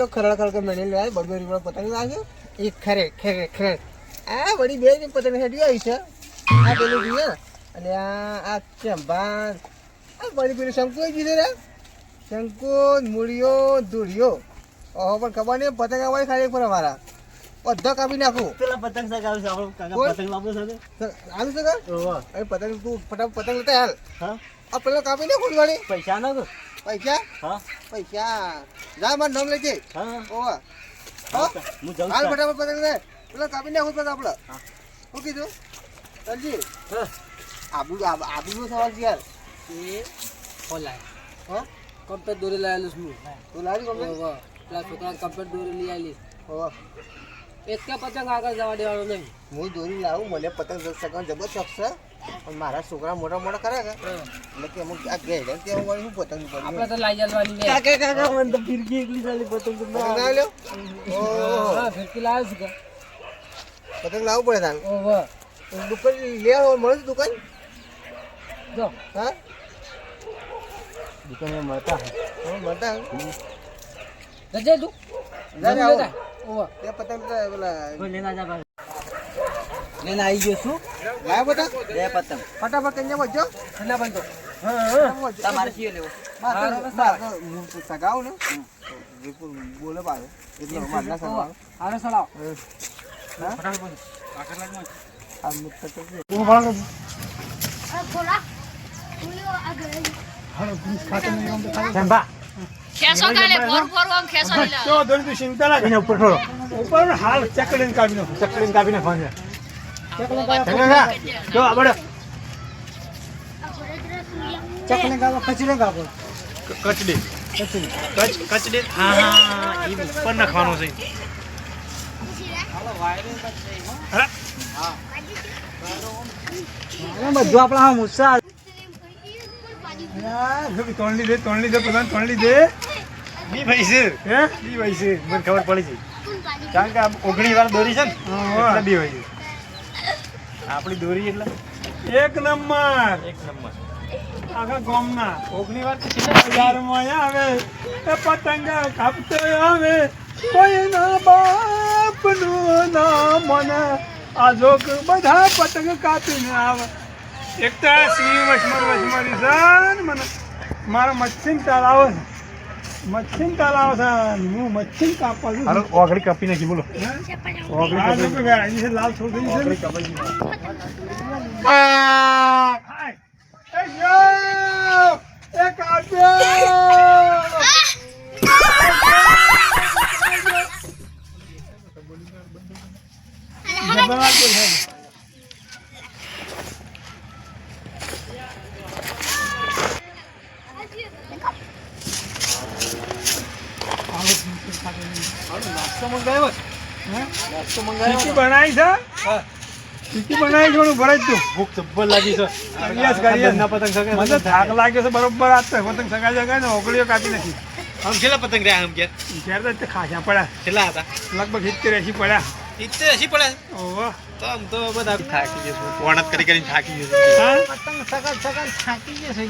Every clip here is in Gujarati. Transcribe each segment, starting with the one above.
તો ખરડ ખરડ મેળી લેવાય બબે રીવડો પતંગ લાગે. એ ખરે ખરે ખરે. આ વળી બે ની પતંગ હેડી આવી છે. આ પેલું જોઈએ અને આ આ ચંપા આ વળી પેલું શંકુ આવી છે રે. શંકુ મૂળિયો ધૂળિયો ઓહો પણ ખબર નહીં પતંગ આવવાની ખાલી પર અમારા બધો કાપી નાખું. પેલા પતંગ સાહેબ આપણો કાકા પતંગ લાવો સાથે છે ઓહો. અરે પતંગ તું ફટાફટ પતંગ લેતા હાલ. હા? આ પેલો કાપી નાખું વળી. પૈસા ના તો પૈસા? હા. પૈસા. જા મારું નામ લેજે. હા. ઓવા હું? જાઉં હાલ. ફટાફટ પતંગ ને પેલો કાપી નાખું પછી આપણે હા. શું કીધું? ચાલજી હા. આબુ આબુ- આબુનો સવાલ છે યાર. એ ખોલાય. હા? કમ્પ્લેટ દોરી લાયેલું છું તું લાવી ઓહો. પેલા છોકરા કમ્પ્લેટ દોરી લઈ આવેલી. ઓવા એક કે પતંગ આગળ જવા દેવાનો નહીં. હું દોરી લાવું મને પતંગ સગન જબર શોખ છે. મારા છોકરા મોટા મોટા ખરા કે એટલે કે અમુક આ ઘેર કે હું વાળી હું પતંગ પડ્યું આપણે તો લાઈ જવાની છે. કાકા કાકા મને તો ફિરકી એકલી ચાલી પતંગ તો ના લ્યો? ઓહો. હા ફિરકી લાવ્યો છું કે. પતંગ લાવવું પડે તાન ઓહો. દુકાન લે આવો, મળે દુકાન? જો. હા? દુકાને મળતા હા, મળતા જજે તું. જજે આવો. ઓહો. તે પતંગ તો પેલા લેના જા ભાઈ લેને આવી ગયો છું. લાવ્યો બધા? બે પતંગ. ફટાફટ કઈ તમારે લેવો. સગાવ ને. બોલે પાછો. એટલે મારના સગાવ આને સડાવ આ મિત્ર તો છે. ખેસો કાલે ફોર ફોર આમ ખેસો નહીં લાવો. એના ઉપર થોડો. જો આબડો કચડી કચ કચડી. હા હા એ ઉપર નાખવાનો છે. બધું આપણા હા મુસ્સા દે તોણલી દે પ્રધાન તોણલી દે બી ભાઈ છે. હે? બી ભાઈ છે. મને ખબર પડી છે. કારણ કે આ ઓગણી વાર દોરી છે ને એટલે બી ભાઈ છે. આપણી દોરી એટલે. એક નંબર. એક નંબર. આખા ગામના. વાર બજારમાં આવે એ પતંગ કાપતો આવે કોઈના બાપનું ના મને આ જોક બધા પતંગ કાપીને આવે. એક તો સિંહ વચમાં વચમાં છે મને. મારા મચ્છીન તાર છે મચ્છીન કાલાવ છે. હું મચ્છીન કાપવા છું. હાલો ઓગળી કાપી નાખી બોલો. ઓગળી કાપી નાખી છે લાલ છોડી છે ઓગળી કાપી એક આપ્યો ચીકી બનાવી છે? ચીકી બનાવી છે ભરાય તું? ભૂખ જબ્બર લાગી છે. કરીએ ના પતંગ સગાય મને થાક લાગ્યો છે બરોબર આ તો પતંગ સગાઈ જગાય ને ઓગળીઓ કાપી નથી આમ કેટલા પતંગ રહ્યા આમ કે ત્યારે તો ખાસા પડ્યા. કેટલા હતા? લગભગ સિત્તેર એસી પડ્યા. ઇત્તેર એસી પડે ઓહો તો આમ તો બધા થાકી જશે વણત કરી કરીને થાકી જશે પતંગ સગા સગા થાકી જશે.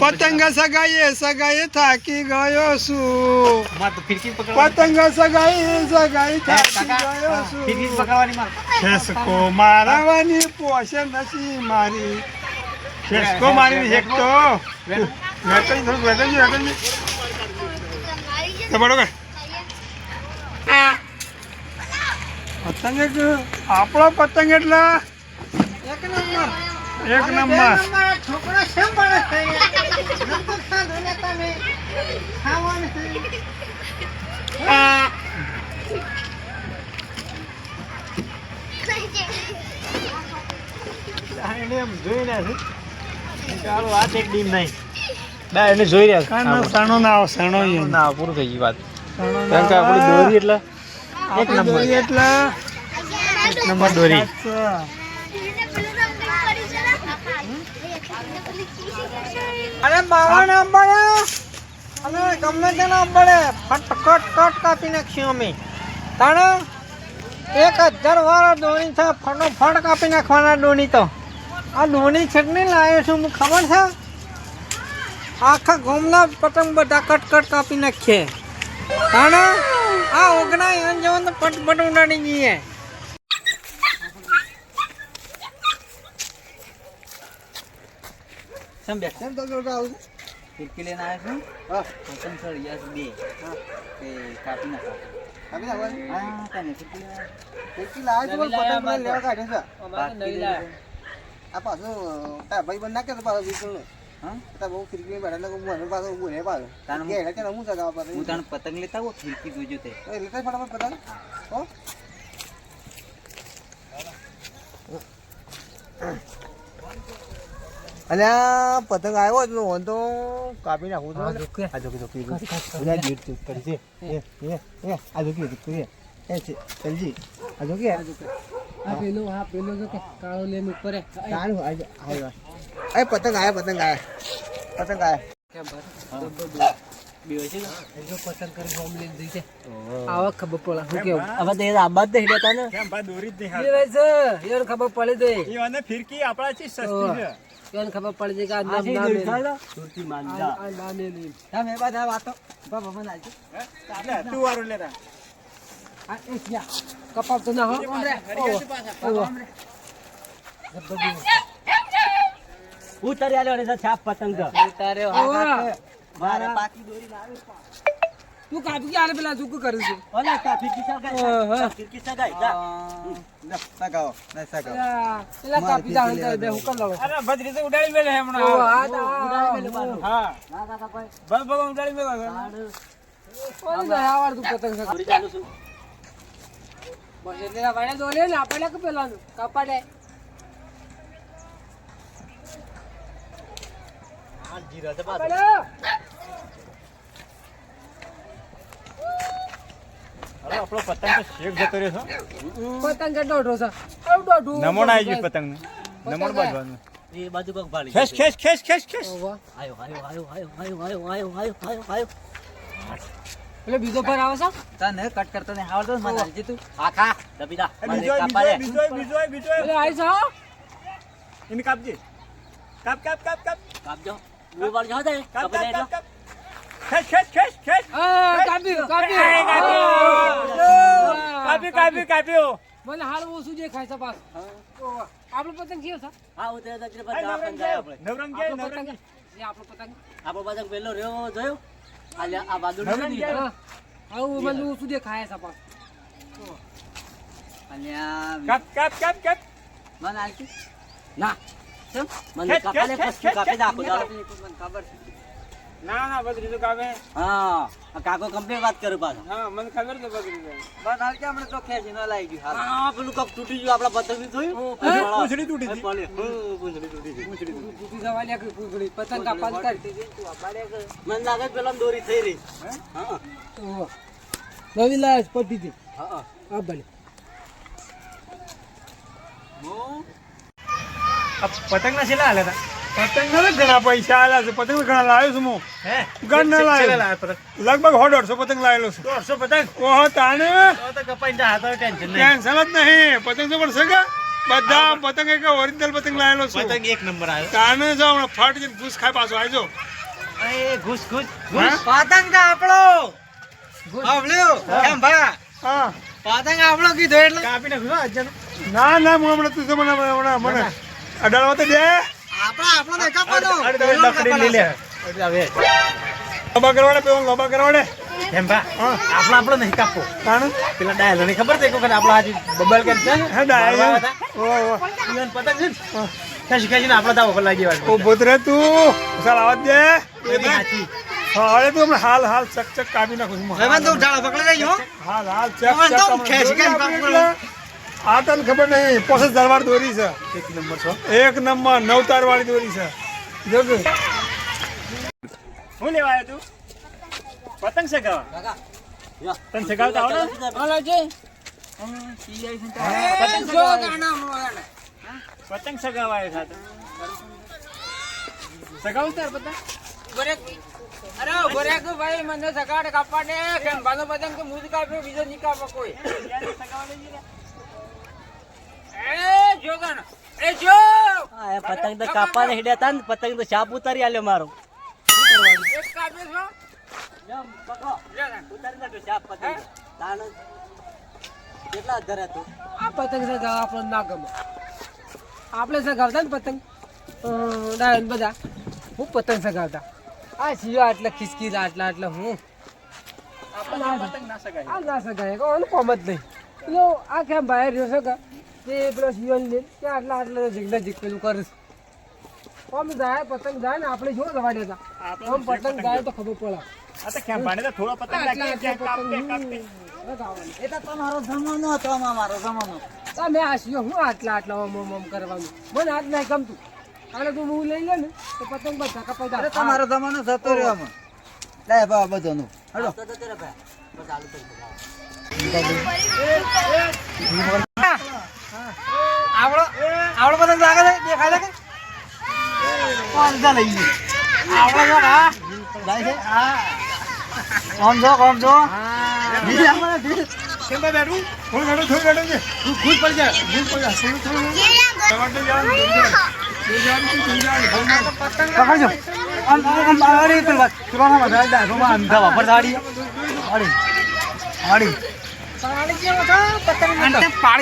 પતંગ સગાઈએ સગાઈએ થાકી ગયો છું માં તો ફિરકી પકડવા પતંગ સગાઈ સગાઈ થાકી ગયો છું ફિરકી પકડવાની માર ખેસકો મારવાની પોશે નથી મારી ખેસકો મારી હેકતો વેકન થોડું વેકન વેકન તો બરોબર પતંગ આપણો પતંગ એટલે એક નંબર. એક નંબર. છોકરો શેમ પડે જોઈ રહ્યા છે. ચાલો આ એક ડીમ નહીં ના એને જોઈ રહ્યા કાનો સણો ના આવો સણો ના પૂરું થઈ ગયું વાત. કારણ કે આપણી દોરી એટલે એક નંબર. એટલે નંબર દોરી. અરે બાવા ના પડે અને ગમે તે ના પડે ફટ કટ કટ કાપી નાખ્યું અમે. તાણે એક હજાર વાળા દોણી છે ફટોફટ કાપી નાખવાના દોણી તો. આ દોણી છેકની લાવ્યો છું મને ખબર છે? આખા ગોમલા પતંગ બધા કટ કટ કાપી નાખીએ. તાણે આ ઓગણા એમ જવાનું પટ પટ ઉડાડી જઈએ સમ બેઠ? કેમ તો જોડકા આવું ફિરકી લઈને આવ્યો છું? હા. પતંગ સર યસ બે. હા. તે કાપી નાખો. કાપી નાખો હા તને ફિરકી લેવા કેટલી લાવે છે પતંગ મને લેવા કાઢે છે? અમારે નવી નહીં આ પાછું તાર ભાઈ બંધ નાખે તો પાછો વિષ્ણુ હા? તા બહુ ખીડકી બેઠા એટલે મને પાછો બોલે પાછો. તારું કે એને કે હું હું પાછો તને પતંગ લેતા હું ફિરકી જોજો તે. એ રીતે ફટાફટ પતંગ? હો? અલ્યા પતંગ આવ્યો જ હું તો કાપી નાખું તો આ જોકી જોકી બધા જીત જીત કરી છે. એ એ એ આ જોકી જોકી એ છે ચલજી. આ જોકી આ પેલું આ પેલો જો કાળો લેમ ઉપર હે. તારું આ આવ્યો એ પતંગ આયા પતંગ આયા પતંગ આયા જો કરી લઈને જઈ છે. આવા ખબર પડે શું કેવું? હવે તે આબાદ દે હેડતા ને. કેમ ભાઈ દોરી જ નહીં એ છે એને ખબર પડી હાલ એ ફિરકી સસ્તી છે. કેન ખબર પડી જાય કે આ નામ નામ સુરતી માંજા આ નામ એ નહીં તમે બધા વાતો. બાબા મને આલજો. તું વારો લેતા આ એ ક્યાં કપાવ તો ના હો. ઉતારી આલ્યો રે છાપ પતંગ. ઉતાર્યો મારા પાકી દોરી લાવે તું કાપી આલે પેલા શું કરું છું. ઓલા કાપી કી સગાઈ કાપી કી સગાઈ જા. ના સગાવો ના સગાવો. પેલા કાપી જા અંદર બે હુકમ લાવો અરે ભદ્રી તો ઉડાડી મેલે હમણા. ઓ હા ઉડાડી મેલે હા. ના કાકા કોઈ બસ ભગવાન ઉડાડી મેલે કોણ જાય આવાર તું પતંગ સગાઈ ચાલુ છું. બસ એટલે વાળા દોલે ને આપણે કે પેલા કપાડે. આ જીરા તો પાછો. અરે આપણો પતંગ તો શેક જતો રહ્યો છે પતંગ કે દોઢો છે? આવું દોઢું. નમણ આવી ગયું પતંગ નમણ બાજવાનું એ બાજુ કોક ભાળી ખેસ ખેસ ખેસ ખેસ ખેસ આયો આયો આયો આયો આયો આયો આયો આયો આયો આયો. એટલે બીજો પર આવે છે? તને કટ કરતો ને આવડતો મને હાલજી તું. હા ખા દબી દા બીજો બીજો બીજો બીજો એટલે આવી છે એને કાપજે. કાપ કાપ કાપ કાપ. કાપજો. જાવ દે કાપ કાપી કાપ. કાપ્યું. કાપ્યું કાપ્યું મને હાલ ઓછું જે ખાય છે પાસ આપણો પતંગ કેવો છે? હા ઉતરે તો પતંગ નવરંગ કે નવરંગ એ આપણો પતંગ. આપણો પતંગ પેલો રહ્યો જોયો? આ આ બાદુ નવરંગ હા. આવું મને ઓછું જે ખાય છે પાસ અલ્યા કપ કપ કપ કપ. મને આલકી ના. મને કપાલે ફસ્ટ કાપી દે આપો મને ખબર છે. ના ના બદરી નું કામે હા કાકો કંપની વાત કરું પાછો હા મને ખબર છે બદરી તો બસ હાલ કે આપણે તો ખેંચી ન લાગી ગયું હા પેલું કપ તૂટી ગયું આપડા પતંગ જોયું હે? પૂંછડી તૂટી ગઈ. પૂંછડી તૂટી ગઈ. તૂટી જવા લે કે કુકડી. પતંગ પાલ કરી. મને લાગે પેલા દોરી થઈ રહી હા. નવી લાશ પટી હતી. હા આ ભલે. પતંગ ના છેલ્લા હાલે પતંગ ના ઘણા પૈસા આલ્યા છે. પતંગ ઘણા લાવ્યો છું હું. ના લાવ્યો લગભગ હો દોઢસો પતંગ લાવેલો છું. દોઢસો પતંગ? ઓહો તાને ટેન્શન જ નહીં. પતંગ તો પણ સગા બધા પતંગ એક ઓરિજિનલ પતંગ લાવેલો છું. પતંગ એક નંબર આવ્યો તાને જો હમણાં ફાટ જઈને ઘૂસ ખાઈ પાછો આવજો એ ઘૂસ ઘૂસ ઘૂસ. પતંગ તો આપણો. આવલ્યો કેમ ભા? હા. પતંગ આપણો કીધો એટલે. કાપીને નાખ્યું અજાનું ના ના હું હમણાં તું તો મને હમણાં મને અડાડવા તો દે. આપણા આપણો દેખા પડો. કરવાડે એમ બા આપણો આપણો નહીં કાપો કારણ પેલા ડાયલ ને ખબર છે કોકને આપણો હાજી બબલ કે છે? હા ડાયલ ઓ ઓ ઈવન પતંગ છે કાશી કાશી આપણો દાવો પર લાગી વાળ ઓ બોતરે તું. સાલ આવત દે. એ બી હાથી હાલ હાલ ચક ચક કાપી નાખું હવે તો ઝાડા પકડી રહ્યો હાલ હાલ ચક ચક ખેંચી કે આ તને ખબર નહીં પોસેસ દરવાર દોરી છે. એક નંબર છો? એક નંબર નવ તાર વાળી દોરી છે. જો કે. હું લેવા આવ્યો તું? પતંગ કાકા તને સગાવતા આવડે? હાલો છે. પતંગ જો સગાવા આવ્યો સાથે સગાવું તાર પતંગ અરે કે ભાઈ મને સગાડ કાપવા દે કેમ બાનો પતંગ તો મુજ કાપ્યો બીજો નહીં કાપો કોઈ. સગાવા લઈ એ પતંગ તો કાપવા ને હીડ્યા હતા ને પતંગ તો છાપ ઉતારી આલ્યો મારો. છો. કેટલા આ પતંગ સગાવ આપણને ના ગમે. આપણે સગાવતા ને પતંગ? ડાયન બધા. હું પતંગ સગાવતા? આ સિયો આટલા ખિસકી આટલા આટલા હું? આ ના સગાય. કોણ કોમ જ નહીં. આ કેમ બહાર રહ્યો છે કે તે પેલો સિયો લે ત્યાં આટલા આટલા પેલું આમ જાય પતંગ જાય ને આપણે જો દવા દેતા આમ પતંગ જાય તો ખબર પડે. આ તો ક્યાં પાણી તો થોડો પતંગ આટલા લાગે આટલા ક્યાં કાપતે કાપતે. એ તો તમારો જમાનો હતો મારો જમાનો. તમે આ હું આટલા આટલા ઓમ ઓમ ઓમ કરવાનું. મને આજ નહીં ગમતું. અને તું હું લઈ લે ને તો પતંગ બધા કપાઈ જાય. તમારો જમાનો જતો રહ્યો આમાં. લે બા બધાનું. હેડો. આવડો આવડો પતંગ લાગે છે દેખાય છે કોણ જા લઈ ગયું આવડો જો હા જાય છે હા ઓમ જો ઓમ જો ધીરે આમાં ધીરે કેમ બેઠું થોડું બેઠું થોડું બેઠું છે ખુદ પડી જાય ભૂલ પડી જાય થોડું થોડું ટમાટર જવાનું દૂર જવાનું દૂર જવાનું પકડજો આમ આમ આમ અરે પેલા અંધા પાડી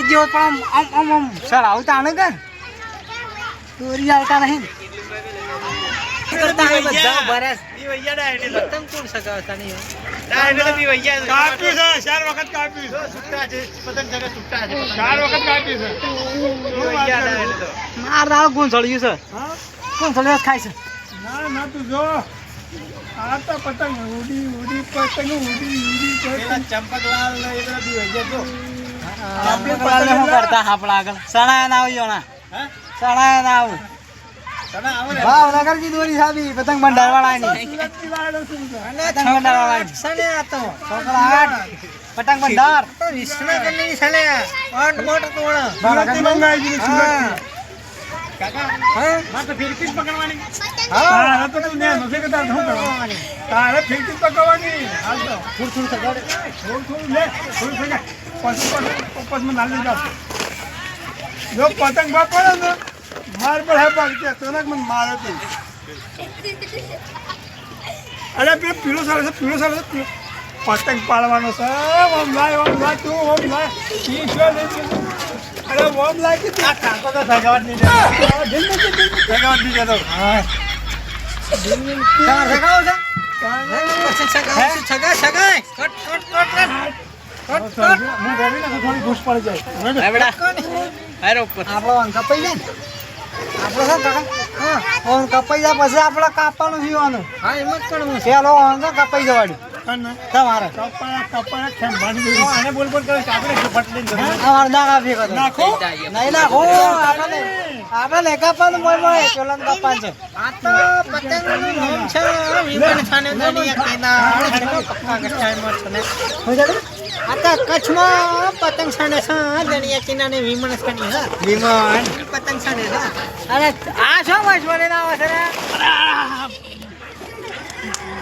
જેવો પણ આમ આમ આમ આમ સર આવતા આને આવતા નહીં. કરતા હે બધા બરસ પતંગ કોણ સગાવતા નહીં કાપ્યું છે ચાર વખત કાપ્યું છે. છૂટા છે પતંગ જગત છૂટા છે ચાર વખત કાપ્યું છે. શું વાત કરે છે? માર દાળ કોણ સળ્યું છે? કોણ સળ્યું ખાય છે? ના ના તું જો. આ તો પતંગ ઉડી ઉડી પતંગ ઉડી ઉડી પતંગ. ચંપકલાલ ને એ બધા બી હોય જો. આપણે પાલે શું કરતા આપણા આગળ? સણાયા ના આવ્યો ના સણાયા ના. આવું દોરી સાબી પતંગ તો. પતંગ છોકરા આઠ. પતંગ ભંડાર. વિશ્વનગરની સણે મોટ મોટ તોડ. મંગાવી દીધું તારે ફિરકી પકડવાની. થોડું થોડું સગાડે થોડું થોડું લે થોડું પછી પછી નાલ જાવ જો પતંગ પડે ને માર પર હે ભાગ કે તને મને મારે તો. અરે પે પીળો સારો છે પીળો સારો છે પતંગ પાડવાનો છે. ઓમ લાય ઓમ લાય તું ઓમ લાય. ઈ જો લે છે. અરે ઓમ લાય કે આ કાકો તો સગાવટ નહીં દેતો સગાવટ નહીં દેતો હા. તમાર સગાવો છે? હે? સગા સગા કટ કટ કટ હું. ગમી ને તો થોડી ઘૂસ પડી જાય. આપણો અંક કપાઈ જાય ને? આપણો છે કપાઈ જાય પછી આપડે કાપવાનું સીવાનું હા એમ જ કરવું પેલો કપાઈ જવાડી અને તમારે. કપાળા કપાળા ખેમ બાંધી આને બોલ બોલ કરે કે આપણે શું ફટલી ને ના કાપી કરો નાખો. નહીં નાખો? આપણે આપણે નહીં મોય મોય પેલો કાપવાનું છે. આ તો પતંગનું નામ છે. વિમાન ખાને દરિયા છે ને. આ તો કચ્છમાં પતંગ સાને છે. દરિયા કિનારે વિમાન ખાની છે વિમાન? પતંગ સાને છે અરે આ શું મજબૂરી ના આવે છે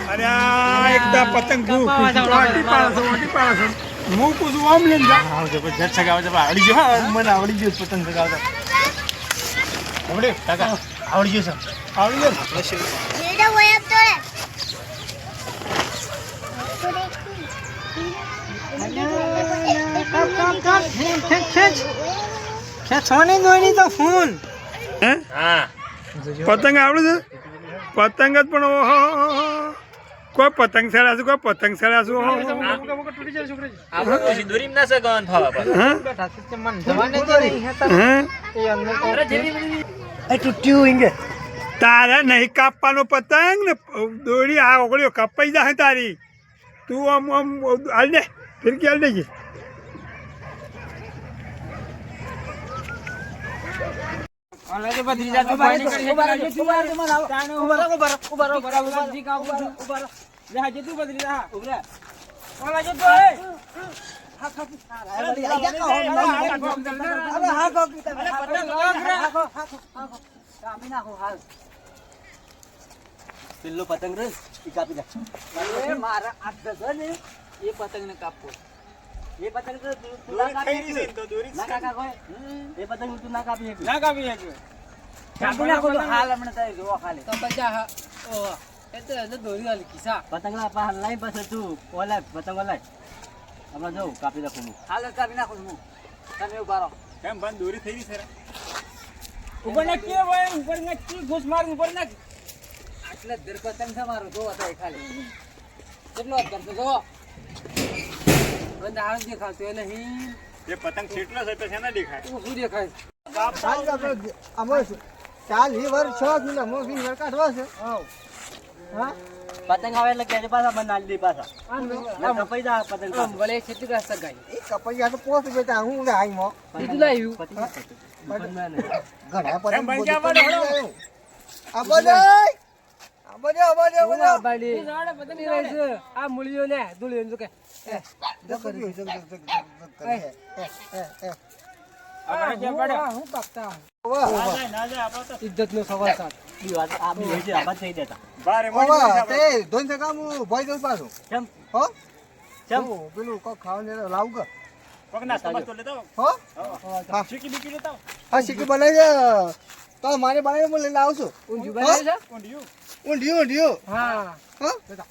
અરે આ એકદા પતંગ ભૂ વાટી પાડો છો વાટી પાડો હું પૂછું આમ લઈને જા. આવજો જટ આવડી ગયો મને આવડી ગયો પતંગ સગાવતા આવડે કાકા? આવડી ગયો આવડી ગયો ખેંચવાની દોરી તો ફૂલ પતંગ આવડે છે? પતંગ જ પણ ઓહો. કોઈ પતંગ સડાશું કોઈ પતંગ સડાશું ઓહો તૂટ્યું હિંગે તારે નહીં કાપવાનો પતંગ ને દોરી આ ઓગળ્યો કપાઈ જાય તારી તું આમ આમ હાલ દે ફિરકી હાલ દેજે અરે ભત્રીજા તું પાણી કરી ઊભા રહેજો તું ઊભા રહેજો મને આવો ઊભા રહો ઊભા રહો ઊભા રહો ઊભા રહો ભત્રી કા ઊભા રહો ઊભા રહો લે હાજે તું ભત્રીજા હા ઊભા રહો ઓલા જો તો એ પેલો પતંગ રે કાપી નાખ. મારા આ ને. એ પતંગ ને કાપવો એ પતંગ તો તું તું ના કાપી શકે. ના કાકા કોઈ એ પતંગ તું ના કાપી શકે. ના કાપી હજુ કાપી નાખો તો હાલ હમણાં તારે જોવો ખાલી. તો પજા હા ઓ એ તો એને દોરી વાળી કિસ્સા પતંગ લાવ લાઈ પાસે તું ઓલા પતંગ ઓલા હમણાં જવું કાપી નાખું હું. હાલ કાપી નાખું હું. તમે ઊભા રહો. કેમ બંધ દોરી થઈ ગઈ સર ઉપર ને કે ભાઈ ઉપર નાખ કી ઘૂસ માર ઉપર નાખ આટલે દર પતંગ છે મારો જો હતા ખાલી. કેટલો કરતો જો બંધ આવે દેખાતો એ નહીં. એ પતંગ છેટલો છે તો શેના દેખાય? શું દેખાય. ચાલ આપણે આમાં છે. ચાલ એ છ મહિના મો વીસ વર્ષ કાઢવા છે. હા? પતંગ આવે એટલે કેજે પાછા આલી દે પાછા. ના. કપાઈ જા પતંગ ભલે છેતી કાસ સગાઈ એ તો પોસ બેટા હું આઈ મો કીધું લાવ્યું. ઘણા પતંગ. આ બધે આ બધે બાડી પતંગની રહી છે આ મૂળિયો ને દુલિયો જો કે જગ, જગ, જગ, જગ કરે. એ, એ, એ. આ હું કાપતા વાહ, વાહ. ના જાય ના જાય આપણે ઇજ્જત નો સવાલ સાથ. આ બી હોય છે આબાદ થઈ દેતા. બારે વાહ, મળી વાહ. જાય તે ધોઈને જગા હું ભોય દઉં પાછું. કેમ? હો? કેમ? પેલું કોક ખાવાનું લાવું કે? પગના સમજ તો લેતા હો? હા. ચીકી બીકી લેતા આવો. હા શીખી બનાવી તો મારે બનાવી હું લઈને આવશું ઊંધિયું બનાવે છે? ઊંધિયું. ઊંધિયું ઊંધિયું હા હા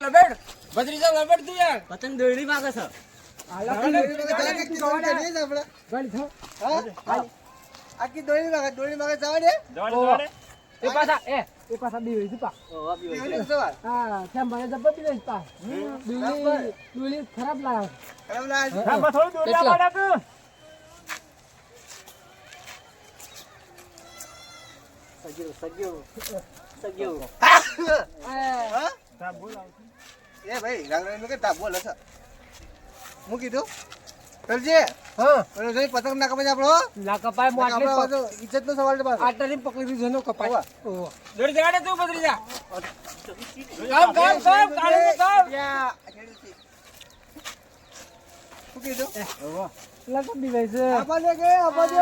લબેડ. ભત્રીજા લબેડ તું યાર. પતંગ દોડી માગે છે. આખી દોડી માં દોડી માં જવા દે એ પાછા એ એ પાછા બી હોય પા. ઓ બી હોય છે. સવાર. હા કેમ મને બી નહીં પા. દુલી દુલી ખરાબ લાગે. ખરાબ લાગે હા બસ થોડી દોરી કેટલા? આપવા લાગ. સગ્યો સગ્યો સગ્યો હા? હા, એ ભાઈ રાંગડા કે તાબો લસા હું કીધું? કરજે હા. પતંગ ના કપાય આપણો? ના કપાય આપણો ઇજ્જત નો સવાલ પાછો. આટલે પકડી દીધો નો કપાય. દોડી જગાડે તું ભત્રીજા કામ કામ કામ કાળે કામ શું કીધું? લગા બી ભાઈ છે. આપા દે કે આપા દે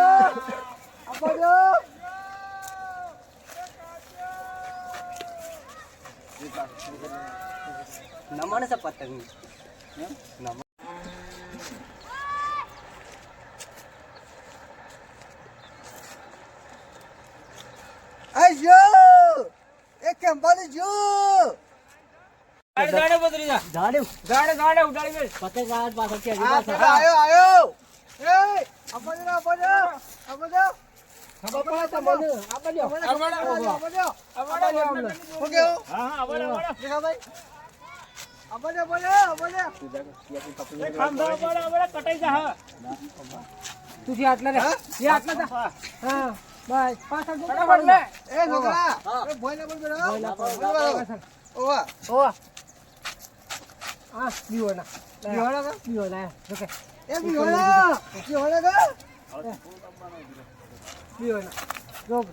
આપા દે નમણ છે પતંગ નમણ. પતંગ આયો આયો! એ આપા દે આપા દે આપા દે ખબર પડે તમને આ બાજુ આ બાજુ આપા દે આ બાજુ અમને શું કેવું હા હા આવડે આવડે દેખાભાઈ આપા દે આપા દે આપા દે એ ખામ ધરો પડે આવડે કટાઈ જા હા. તું જે આટલા રે જે આટલા જા હા બસ પાછળ જો એ છોકરા એ ભોય ના બોલ બેટા ઓવા ઓવા આ બીવોના બીવાડા કા ઓકે એ કા બીવોના જો